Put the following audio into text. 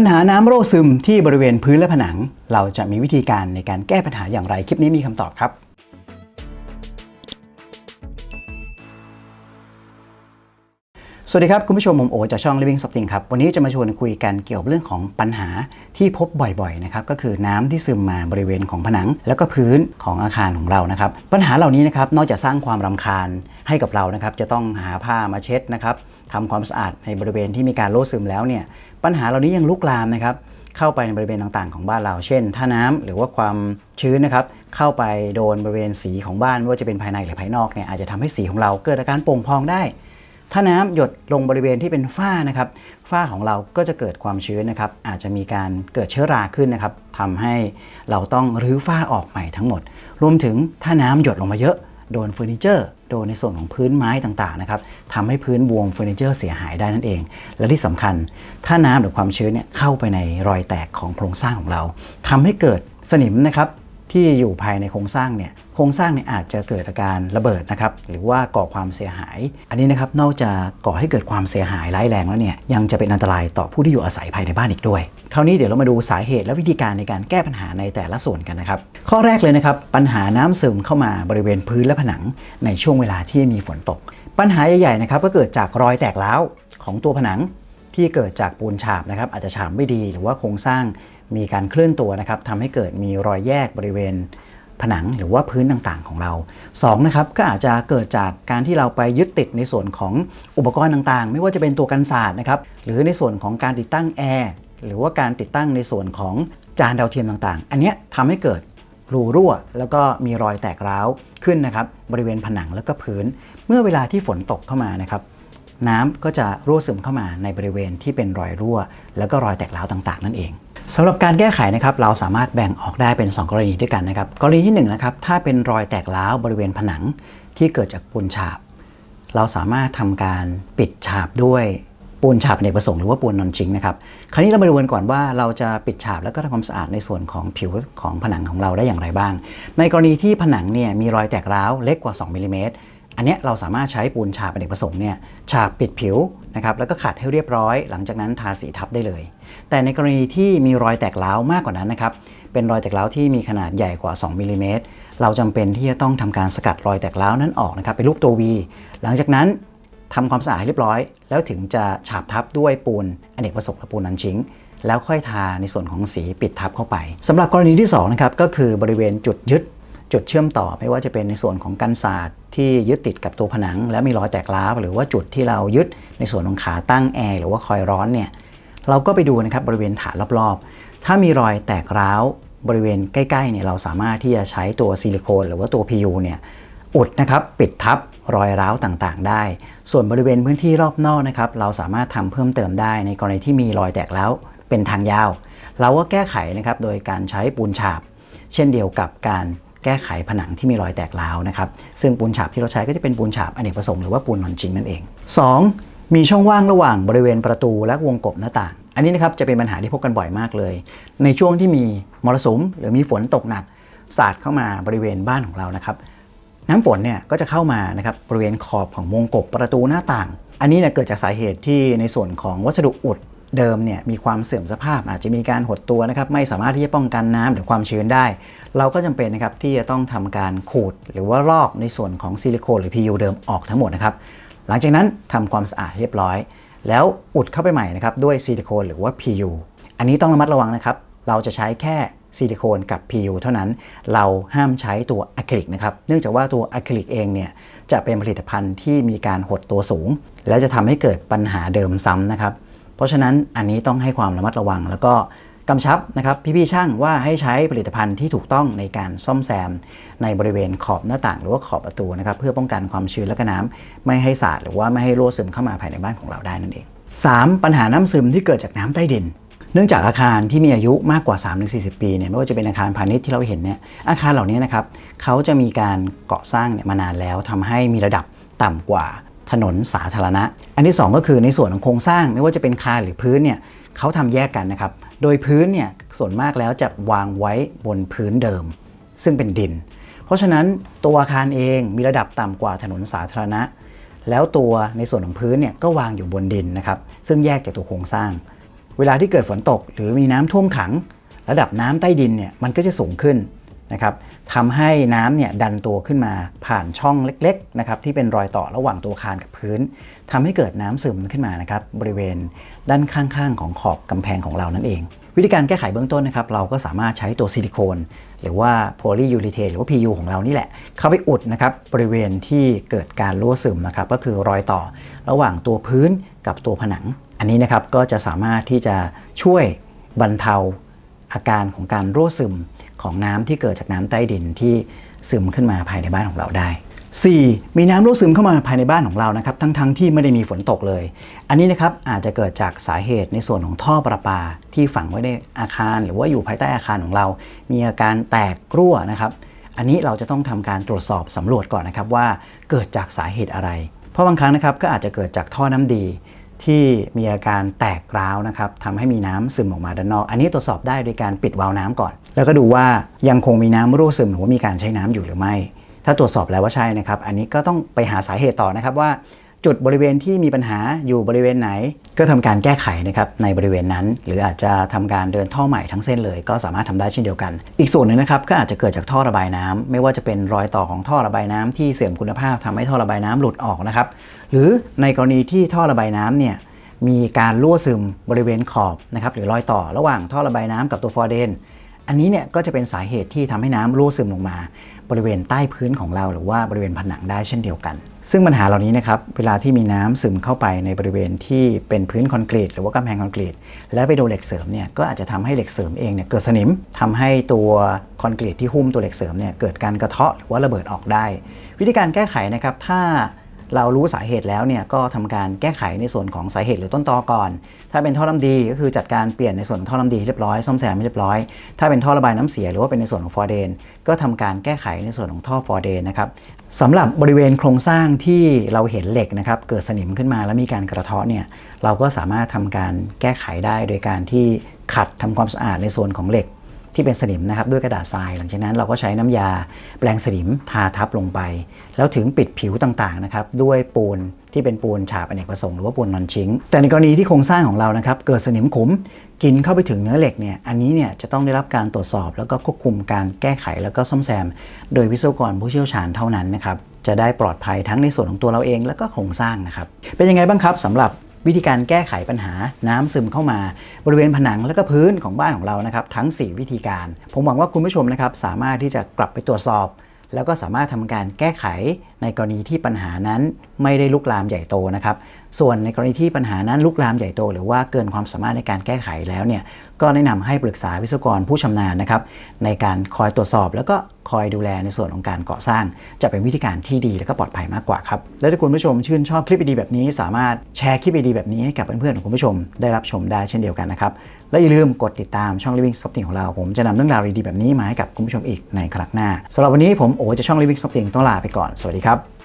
ปัญหาน้ำโรคซึมที่บริเวณพื้นและผนัง เราจะมีวิธีการในการแก้ปัญหาอย่างไร คลิปนี้มีคำตอบครับ สวัสดีครับ คุณผู้ชมผมโอจากช่อง Living Something ครับ วันนี้จะมาชวนคุยกันเกี่ยวกับเรื่องของปัญหาที่พบบ่อยๆนะครับก็คือน้ำที่ซึมมาบริเวณของผนัง แล้วก็พื้นของอาคารของเรานะครับ ปัญหาเหล่านี้นะครับนอกจากสร้างความรำคาญให้กับเรานะครับจะต้องหาผ้ามาเช็ดนะครับทำความสะอาดในบริเวณที่มีการโลดซึมแล้วเนี่ยปัญหาเหล่านี้ยังลุกลามนะครับเข้าไปในบริเวณต่างๆของบ้านเรา เช่นถ้าน้ำหรือว่าความชื้นนะครับเข้าไปโดนบริเวณสีของบ้านไม่ว่าจะเป็นภายในหรือภายนอกเนี่ยอาจจะทำให้สีของเราเกิดอาการโป่งพองได้ ถ้าน้ำหยดลงบริเวณที่เป็นฝ้านะครับฝ้าของเราก็จะเกิดความชื้นนะครับ อาจจะมีการเกิดเชื้อราขึ้นนะครับทำให้เราต้องรื้อฝ้าออกใหม่ทั้งหมด รวมถึงถ้าน้ำหยดลงมาเยอะโดนเฟอร์นิเจอร์ โดนในส่วนของพื้นไม้ต่างๆนะครับทำให้พื้นบวมเฟอร์นิเจอร์เสียหายได้นั่นเอง และที่สำคัญ ถ้าน้ำหรือความชื้นเนี่ยเข้าไปในรอยแตกของโครงสร้างของเราทำให้เกิดสนิมนะครับที่อยู่ภายในโครงสร้างเนี่ย ครงสร้างเนี่ยอาจจะเกิดอาการระเบิดนะครับหรือว่าก่อความเสียหาย อันนี้นะครับนอกจากก่อให้เกิดความเสียหายร้ายแรงแล้วเนี่ยยังจะเป็นอันตรายต่อผู้ที่อยู่อาศัยภายในบ้านอีกด้วย คราวนี้เดี๋ยวเรามาดูสาเหตุและวิธีการในการแก้ปัญหาในแต่ละส่วนกันนะครับข้อแรกเลยนะครับปัญหาน้ำซึมเข้ามาบริเวณพื้นและผนังในช่วงเวลาที่มีฝนตก ปัญหาใหญ่ๆนะครับก็เกิดจากรอยแตกร้าวของตัวผนังที่เกิดจากปูนฉาบนะครับอาจจะฉาบไม่ดีหรือว่าโครงสร้างมีการเคลื่อนตัวนะครับทำให้เกิดมีรอยแยกบริเวณ ผนังหรือว่าพื้นต่างๆของเรา2นะครับก็อาจจะเกิดจากการที่เราไปยึดติดในส่วนของอุปกรณ์ต่างๆ ไม่ว่าจะเป็นตัวกันศาสตร์นะครับหรือในส่วนของการติดตั้งแอร์หรือว่าการติดตั้งในส่วนของจานดาวเทียมต่างๆ อันนี้ยทำให้เกิดรูรั่ว แล้วก็มีรอยแตกร้าวขึ้นนะครับบริเวณผนังแล้วก็พื้น เมื่อเวลาที่ฝนตกเข้ามานะครับน้ำก็จะรั่วซึมเข้ามาในบริเวณที่เป็นรอยรั่ว แล้วก็รอยแตกร้าวต่างๆ นั่นเอง สำหรับการแก้ไขนะครับเราสามารถแบ่งออกได้เป็น 2 กรณีด้วยกันนะครับกรณีที่1นะครับถ้าเป็นรอยแตกร้าวบริเวณผนังที่เกิดจากปูนฉาบ เราสามารถทำการปิดฉาบด้วยปูนฉาบอเนประสงค์หรือว่าปูนนอนชิงนะครับคราวนี้เรามาดูกันก่อนว่าเราจะปิดฉาบแล้วก็ทำความสะอาดในส่วนของผิวของผนังของเราได้อย่างไรบ้าง ในกรณีที่ผนังเนี่ยมีรอยแตกร้าวเล็กกว่า 2มิลลิเมตร อันนี้เราสามารถใช้ปูนฉาบอเนกประสงค์เนี่ยฉาบปิดผิวนะครับแล้วก็ขัดให้เรียบร้อย หลังจากนั้นทาสีทับได้เลย แต่ในกรณีที่มีรอยแตกร้าวมากกว่านั้นนะครับเป็นรอยแตกร้าวที่มีขนาดใหญ่กว่า 2มิลลิเมตรเราจำเป็นที่จะต้องทำการสกัดรอยแตกร้าวนั้นออกนะครับเป็นรูปตัว V หลังจากนั้นทำความสะอาดให้เรียบร้อย แล้วถึงจะฉาบทับด้วยปูนอเนกประสงค์และปูนนันชิงแล้วค่อยทาในส่วนของสีปิดทับเข้าไปสำหรับกรณีที่2นะครับก็คือบริเวณจุดยึด จุดเชื่อมต่อไม่ว่าจะเป็นในส่วนของกันศาสตร์ที่ยึดติดกับตัวผนัง แล้วมีรอยแตกร้าวหรือว่าจุดที่เรายึดในส่วนของขาตั้งแอร์หรือว่าคอยร้อนเนี่ยเราก็ไปดูนะครับบริเวณฐานรอบๆ ถ้ามีรอยแตกร้าวบริเวณใกล้ๆเนี่ยเราสามารถที่จะใช้ตัวซิลิโคนหรือว่าตัว PU เนี่ยอุดนะครับปิดทับรอยร้าวต่างๆ ได้ ส่วนบริเวณพื้นที่รอบนอกนะครับเราสามารถทำเพิ่มเติมได้ในกรณีที่มีรอยแตกร้าวเป็นทางยาว เราก็แก้ไขนะครับโดยการใช้ปูนฉาบ เช่นเดียวกับการ ก้ไขผนังที่มีรอยแตกร้าวนะครับซึ่งปูนฉาบที่เราใช้ก็จะเป็นปูนฉาบอเนกประสงค์หรือว่าปูนนอนจริงนั่นเอง 2. มีช่องว่างระหว่างบริเวณประตูและวงกบหน้าต่าง อันนี้นะครับจะเป็นปัญหาที่พบกันบ่อยมากเลย ในช่วงที่มีมรสุมหรือมีฝนตกหนักสาดเข้ามาบริเวณบ้านของเรานะครับน้ำฝนเนี่ยก็จะเข้ามานะครับบริเวณขอบของวงกบประตูหน้าต่าง อันนี้เนี่ยเกิดจากสาเหตุที่ในส่วนของวัสดุอุด เดิมเนี่ยมีความเสื่อมสภาพ อาจจะมีการหดตัวนะครับไม่สามารถที่จะป้องกันน้ำหรือความชื้นได้ เราก็จำเป็นนะครับที่จะต้องทำการขูดหรือว่าลอกในส่วนของซิลิโคนหรือ PU เดิมออกทั้งหมดนะครับหลังจากนั้นทำความสะอาดเรียบร้อย แล้วอุดเข้าไปใหม่นะครับด้วยซิลิโคนหรือว่า PU อันนี้ต้องระมัดระวังนะครับเราจะใช้แค่ซิลิโคนกับ PU เท่านั้น เราห้ามใช้ตัวอะคริลิกนะครับ เนื่องจากว่าตัวอะคริลิกเองเนี่ยจะเป็นผลิตภัณฑ์ที่มีการหดตัวสูง และจะทำให้เกิดปัญหาเดิมซ้ำนะครับ เพราะฉะนั้นอันนี้ต้องให้ความระมัดระวัง แล้วก็กำชับนะครับพี่ๆช่างว่าให้ใช้ผลิตภัณฑ์ที่ถูกต้องในการซ่อมแซม ในบริเวณขอบหน้าต่าง หรือว่าขอบประตูนะครับเพื่อป้องกันความชื้นและก็น้ำไม่ให้สาดหรือว่าไม่ให้รั่วซึมเข้ามาภายในบ้านของเราได้นั่นเอง 3. ปัญหาน้ำซึมที่เกิดจากน้ำใต้ดินเนื่องจากอาคารที่มีอายุมากกว่า 3-40 ปีเนี่ยไม่ว่าจะเป็นอาคารพาณิชย์ที่เราเห็นเนี่ยอาคารเหล่านี้นะครับเขาจะมีการก่อสร้างเนี่ยมานานแล้วทำให้มีระดับต่ำกว่า ถนนสาธารณะ อันที่ 2 ก็คือในส่วนของโครงสร้างไม่ว่าจะเป็นคานหรือพื้นเนี่ยเขาทำแยกกันนะครับ โดยพื้นเนี่ยส่วนมากแล้วจะวางไว้บนพื้นเดิม ซึ่งเป็นดิน เพราะฉะนั้นตัวอาคารเองมีระดับต่ำกว่าถนนสาธารณะ แล้วตัวในส่วนของพื้นเนี่ยก็วางอยู่บนดินนะครับซึ่งแยกจากตัวโครงสร้าง เวลาที่เกิดฝนตกหรือมีน้ำท่วมขัง ระดับน้ำใต้ดินเนี่ยมันก็จะสูงขึ้น นะครับทำให้น้ำเนี่ยดันตัวขึ้นมาผ่านช่องเล็กๆนะครับที่เป็นรอยต่อระหว่างตัวคารกับพื้นทำให้เกิดน้ำซึมขึ้นมานะครับบริเวณด้านข้างๆ ของขอบกำแพงของเรานั่นเอง วิธีการแก้ไขเบื้องต้นนะครับเราก็สามารถใช้ตัวซิลิโคน หรือว่าโพลียูริเทนหรือว่า PU ของเรานี่แหละ เข้าไปอุดนะครับบริเวณที่เกิดการรั่วซึมนะครับก็คือรอยต่อระหว่างตัวพื้นกับตัวผนัง อันนี้นะครับก็จะสามารถที่จะช่วยบรรเทาอาการของการรั่วซึม ของน้ำที่เกิดจากน้ำใต้ดินที่ซึมขึ้นมาภายในบ้านของเราได้ 4. มีน้ำรั่วซึมเข้ามาภายในบ้านของเรานะครับทั้งๆทที่ไม่ได้มีฝนตกเลย อันนี้นะครับอาจจะเกิดจากสาเหตุในส่วนของท่อประปา ที่ฝังไว้ในอาคาร หรือว่าอยู่ภายใต้อาคารของเรา มีอาการแตกรั่วนะครับ อันนี้เราจะต้องทำการตรวจสอบสำรวจก่อนนะครับว่าเกิดจากสาเหตุอะไร เพราะบางครั้งนะครับก็อาจจะเกิดจากท่อน้ำดีที่มีอาการแตกร้าวนะครับทำให้มีน้ำซึมออกมาด้านนอก อันนี้ตรวจสอบได้โดยการปิดวาล์วน้ำก่อน แล้วก็ดูว่ายังคงมีน้ำรั่วซึมหรือว่ามีการใช้น้ำอยู่หรือไม่ ถ้าตรวจสอบแล้วว่าใช่นะครับ อันนี้ก็ต้องไปหาสาเหตุต่อนะครับว่า จุดบริเวณที่มีปัญหาอยู่บริเวณไหน ก็ทำการแก้ไขนะครับในบริเวณนั้น หรืออาจจะทำการเดินท่อใหม่ทั้งเส้นเลย ก็สามารถทำได้เช่นเดียวกัน อีกส่วนหนึ่งนะครับก็อาจจะเกิดจากท่อระบายน้ำไม่ว่าจะเป็นรอยต่อของท่อระบายน้ำที่เสื่อมคุณภาพทำให้ท่อระบายน้ำหลุดออกนะครับหรือในกรณีที่ท่อระบายน้ำเนี่ยมีการรั่วซึมบริเวณขอบนะครับหรือรอยต่อระหว่างท่อระบายน้ำกับตัวฟอร์เดน อันนี้เนี่ยก็จะเป็นสาเหตุที่ทำให้น้ำรั่วซึมลงมา บริเวณใต้พื้นของเราหรือว่าบริเวณผนังได้เช่นเดียวกัน ซึ่งปัญหาเหล่านี้นะครับเวลาที่มีน้ำซึมเข้าไปในบริเวณที่เป็นพื้นคอนกรีตหรือว่ากำแพงคอนกรีตและไปโดนเหล็กเสริมเนี่ยก็อาจจะทำให้เหล็กเสริมเองเนี่ยเกิดสนิมทำให้ตัวคอนกรีตที่หุ้มตัวเหล็กเสริมเนี่ยเกิดการกระเทาะหรือว่าระเบิดออกได้ วิธีการแก้ไขนะครับถ้า เรารู้สาเหตุแล้วเนี่ยก็ทำการแก้ไขในส่วนของสาเหตุหรือต้นตอก่อน ถ้าเป็นท่อน้ำดีก็คือจัดการเปลี่ยนในส่วนของท่อน้ำดีเรียบร้อยซ่อมแซมให้เรียบร้อย ถ้าเป็นท่อระบายน้ำเสียหรือว่าเป็นในส่วนของฟอร์เดนก็ทำการแก้ไขในส่วนของท่อฟอร์เดนนะครับสำหรับบริเวณโครงสร้างที่เราเห็นเหล็กนะครับเกิดสนิมขึ้นมาแล้วมีการกระเทาะเนี่ยเราก็สามารถทำการแก้ไขได้โดยการที่ขัดทำความสะอาดในส่วนของเหล็ก ที่เป็นสนิมนะครับด้วยกระดาษทราย หลังจากนั้นเราก็ใช้น้ำยาแปลงสนิมทาทับลงไป แล้วถึงปิดผิวต่างๆนะครับด้วยปูนที่เป็นปูนฉาบอเนกประสงค์หรือว่าปูนนอนชิงแต่ในกรณีที่โครงสร้างของเรานะครับเกิดสนิมขุมกินเข้าไปถึงเนื้อเหล็กเนี่ยอันนี้เนี่ยจะต้องได้รับการตรวจสอบ แล้วก็ควบคุมการแก้ไขแล้วก็ซ่อมแซม โดยวิศวกรผู้เชี่ยวชาญเท่านั้นนะครับจะได้ปลอดภัยทั้งในส่วนของตัวเราเอง แล้วก็โครงสร้างนะครับเป็นยังไงบ้างครับสำหรับ วิธีการแก้ไขปัญหาน้ำซึมเข้ามา บริเวณผนังและก็พื้นของบ้านของเรานะครับทั้ง 4 วิธีการ ผมหวังว่าคุณผู้ชมนะครับสามารถที่จะกลับไปตรวจสอบ แล้วก็สามารถทำการแก้ไขในกรณีที่ปัญหานั้นไม่ได้ลุกลามใหญ่โตนะครับ ส่วนในกรณีที่ปัญหานั้นลุกลามใหญ่โต หรือว่าเกินความสามารถในการแก้ไขแล้วเนี่ยก็แนะนำให้ปรึกษาวิศวกรผู้ชำนาญนะครับ ในการคอยตรวจสอบแล้วก็คอยดูแลในส่วนของการก่อสร้าง จะเป็นวิธีการที่ดีและก็ปลอดภัยมากกว่าครับ และถ้าคุณผู้ชมชื่นชอบคลิปดีแบบนี้ สามารถแชร์คลิปดีแบบนี้ให้กับเพื่อนๆของคุณผู้ชมได้รับชมได้เช่นเดียวกันนะครับ และอย่าลืมกดติดตามช่อง Living Something ของเรา ผมจะนำเรื่องราวดีๆแบบนี้มาให้กับคุณผู้ชมอีกในครั้งหน้าสำหรับวันนี้ผมโอจะช่อง Living Something ต้องลาไปก่อน สวัสดีครับ